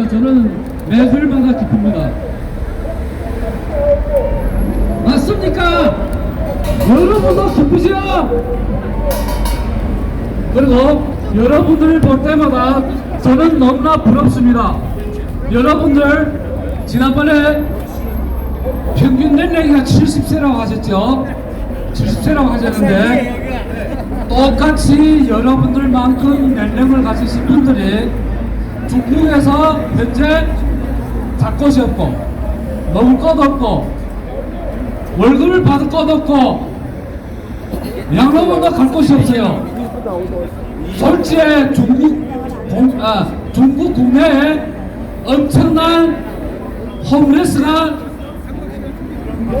보니까 저는 매일마다 기쁩니다. 맞습니까? 여러분도 기쁘시죠? 그리고 여러분들을 볼 때마다 저는 너무나 부럽습니다. 여러분들 지난번에 평균年齢가 70세라고 하셨죠? 70세라고 하셨는데 똑같이 여러분들만큼 연령을 가지신 분들이 중국에서 현재 잘 곳이 없고 먹을 것 없고 월급을 받을 것 없고 양로원도 갈 곳이 없어요. 솔직히 중국 공, 아, 중국 국내에 엄청난 홈레스가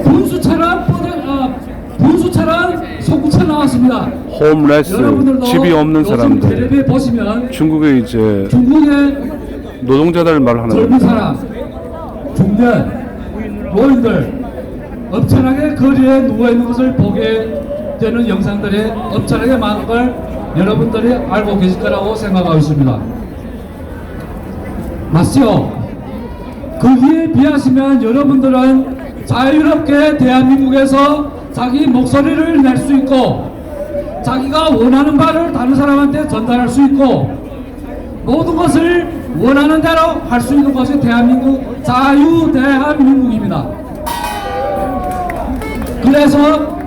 분수처럼 뻗어, 어, 분수처럼 솟구쳐 나왔습니다. 홈레스 집이 없는 사람들 보시면 중국에 이제 중국의 노동자들 말하는 젊은 겁니다. 사람, 중년, 노인들 엄청나게 거리에 누워 있는 것을 보게 되는 영상들이 엄청나게 많은 걸 여러분들이 알고 계실 거라고 생각하고 있습니다. 맞죠? 거기에 비하시면 여러분들은 자유롭게 대한민국에서 자기 목소리를 낼 수 있고 자기가 원하는 바를 다른 사람한테 전달할 수 있고 모든 것을 원하는 대로 할 수 있는 것이 대한민국 자유 대한민국입니다. 그래서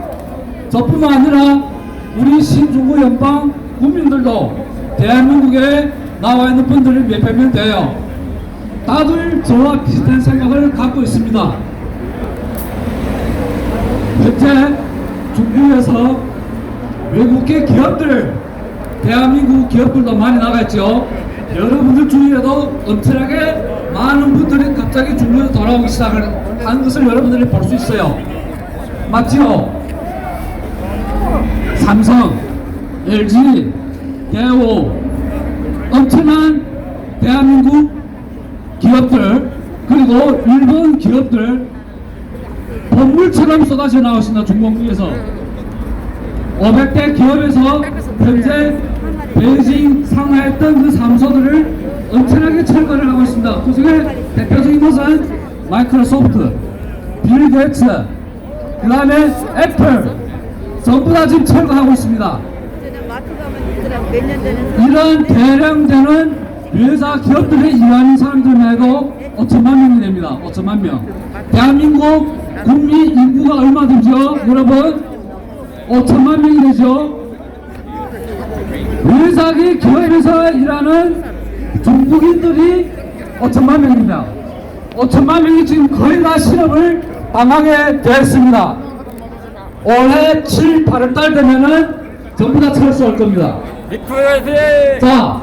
저뿐만 아니라 우리 신중국 연방 국민들도 대한민국에 나와 있는 분들이 몇백 명 돼요. 다들 저와 비슷한 생각을 갖고 있습니다. 현재 중국에서 외국계 기업들, 대한민국 기업들도 많이 나갔죠. 여러분들 주위에도 엄청나게 많은 분들이 갑자기 중국에 돌아오기 시작을 하는 것을 여러분들이 볼 수 있어요. 맞죠? 삼성, LG, 대우, 엄청난 대한민국 기업들, 그리고 일본 기업들, bom물처럼 쏟아져 나오신다, 중공국에서. 500대 기업에서 현재 베이징, 상하에 있던 그 사무소들을 엄청나게 철거를 하고 있습니다. 그 중에 대표적인 것은 마이크로소프트, 빌 게이츠, 그 다음에 애플, 전부 다 지금 철거하고 있습니다. 이런 대량 되는 회사 기업들의 일하는 사람들 말고 5천만 명이 됩니다. 5천만 명. 대한민국 국민 인구가 얼마 되죠? 여러분? 5천만 명이 되죠? 회사기 기업에서 일하는 중국인들이 5천만 명입니다. 5천만 명이 지금 거의 다 실업을 당하게 됐습니다. 올해 7, 8월 달 되면은 전부 다 철수할 겁니다. 자,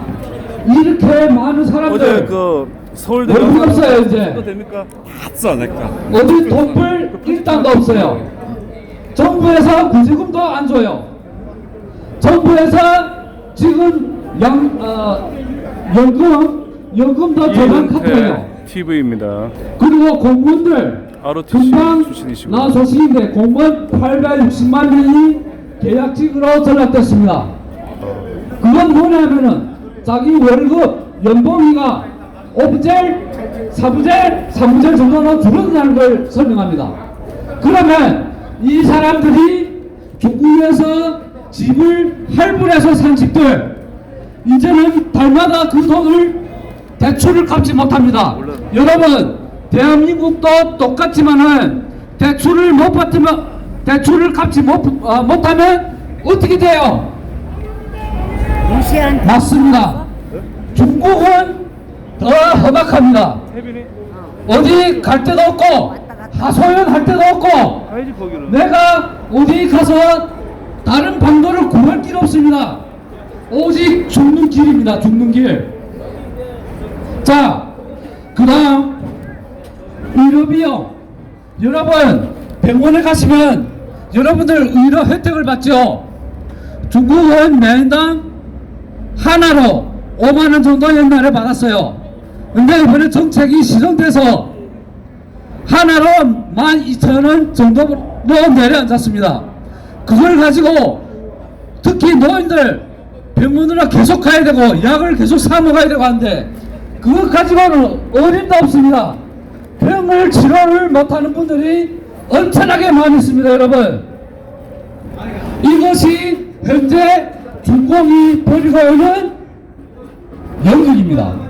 이렇게 많은 사람들 그 서울대 월급 없어요 이제 또 됩니까? 다써 내가. 어디 돈벌 일당도 없어요. 정부에서 구제금도 안 줘요. 정부에서 지금 양 어, 연금 연금도 저만 카트예요. TV입니다. 그리고 공무원들 ROTC 금방 출신이시고. 나 소식인데 공무원 860만 명이 계약직으로 전락됐습니다. 그건 뭐냐면은 자기 월급 연봉이가 오부젤, 사부젤, 삼부젤 정도는 줄어든다는 걸 설명합니다. 그러면 이 사람들이 중국에서 집을 할부해서 산 집들 이제는 달마다 그 돈을 대출을 갚지 못합니다. 여러분 대한민국도 똑같지만은 대출을 못 받으면 대출을 갚지 못, 어, 못하면 어떻게 돼요? 맞습니다. 중국은 더 험악합니다. 어디 갈 데도 없고 하소연 할 데도 없고. 내가 어디 가서 다른 방도를 구할 길 없습니다. 오직 죽는 길입니다. 죽는 길. 자, 그 다음 의료비용. 여러분 병원에 가시면 여러분들 의료 혜택을 받죠. 중국은 매인당 하나로 5만 원 정도 옛날에 받았어요. 근데 이번에 정책이 시정돼서 하나로 12,000원 정도로 내려앉았습니다. 그걸 가지고 특히 노인들 병원으로 계속 가야 되고 약을 계속 사 먹어야 되고 하는데 그것 가지고는 어림도 없습니다. 병을 치료를 못하는 분들이 엄청나게 많이 있습니다, 여러분. 이것이 현재 중공이 벌이고 있는 연극입니다.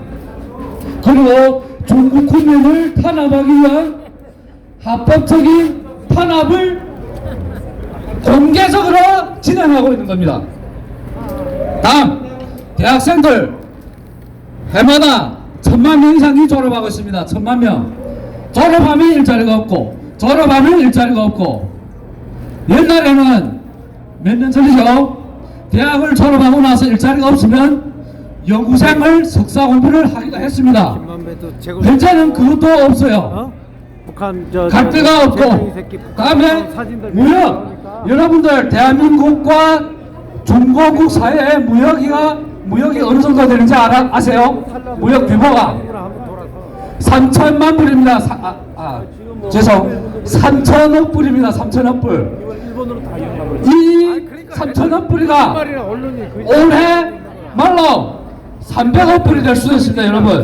그리고 중국 국민을 탄압하기 위한 합법적인 탄압을 공개적으로 진행하고 있는 겁니다. 다음 대학생들 해마다 천만 명 이상이 졸업하고 있습니다. 천만 명. 졸업하면 일자리가 없고 졸업하면 일자리가 없고 옛날에는 몇 년 전이죠. 대학을 졸업하고 나서 일자리가 없으면 연구생을 석사 공부를 하기도 했습니다. 현재는 그것도 없어요. 어? 북한 저갈 데가 없고 다음에 무역 여러분들 대한민국과 중고국 사이에 무역이가 무역이 어느 정도 되는지 알아, 아세요? 무역 규모가 한번 돌아서 3천만 불입니다. 사, 아, 아, 죄송 3천억 불입니다. 3천억 불. 이 3천억 불이가 말이나 언론이 그 올해 말로 300억 불이 될 수도 있습니다, 여러분.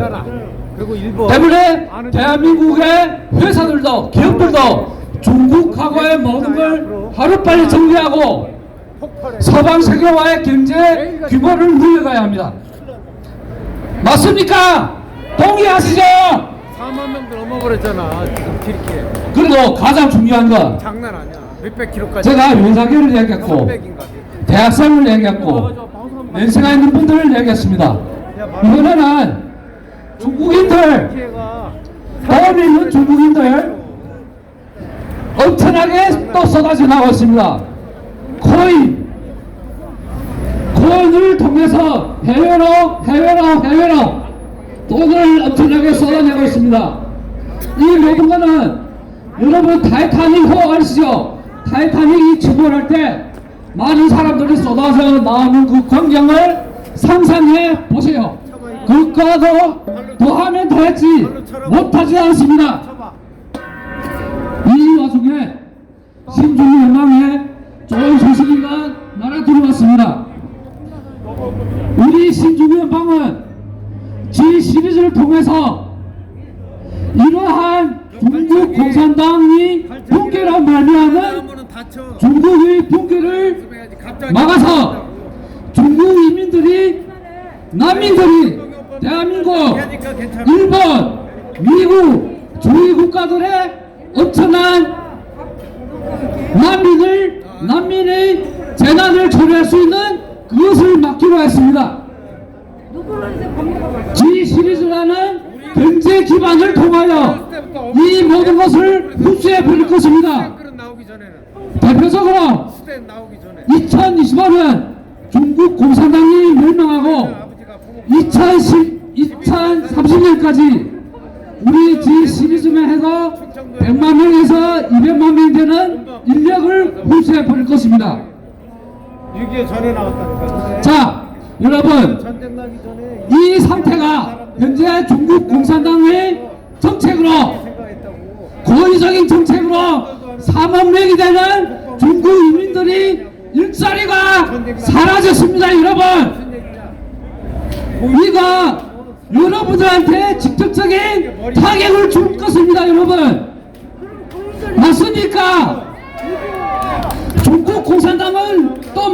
때문에 대한민국의 회사들도 기업들도 중국하고의 모든 걸 하루빨리 정리하고 서방 세계와의 경제 규모를 늘려가야 합니다. 맞습니까? 동의하시죠? 4만 명도 넘어버렸잖아 지금 튀르키에 그리고 가장 중요한 건 장난 아니야 몇백 킬로까지 제가 윤사교를 얘기했고 300인가 대학생을 얘기했고 연세가 있는 분들을 얘기했습니다. 이번에는 중국인들 돈 있는 중국인들 엄청나게 또 쏟아져 나오고 있습니다. 코인 코인을 통해서 해외로 해외로 해외로 돈을 엄청나게 쏟아내고 있습니다. 이 모든 거는 여러분 타이타닉 호 아시죠? 타이타닉이 침몰할 때 많은 사람들이 쏟아져 나오는 그 광경을 상상해 보세요. 그거도 더하면 더했지 못하지 않습니다. 이 와중에 신중히 영광에 좋은 소식이가 날아 들어왔습니다. 우리 신중히 연방은 G 시리즈를 통해서 이러한 중국 공산당이 붕괴란 말미암은 중국의 붕괴를 막아서 중국 이민들이 난민들이 대한민국 일본 미국 주위 국가들의 엄청난 난민을 난민의 재난을 처리할 수 있는 그것을 막기로 했습니다. G 시리즈라는 경제 기반을 통하여 이 모든 것을 흡수해 버릴 것입니다. 대표적으로 시대 나오기 전에 2025년 중국 공산당이 멸망하고 아버지가 부모 2010, 2030년까지 우리 시리즈만 해서 100만 명에서 200만 명 되는 인력을 흡수해 버릴 것입니다. 6.25 전에 나왔다니까 자, 여러분, 이 상태가 현재 중국 공산당의 정책으로 고의적인 정책으로 3만 명이 되는 중국 이민들이 일자리가 사라졌습니다, 여러분. 우리가 여러분들한테 직접적인 타격을 줄 것입니다, 여러분. 맞습니까? 중국 공산당은 또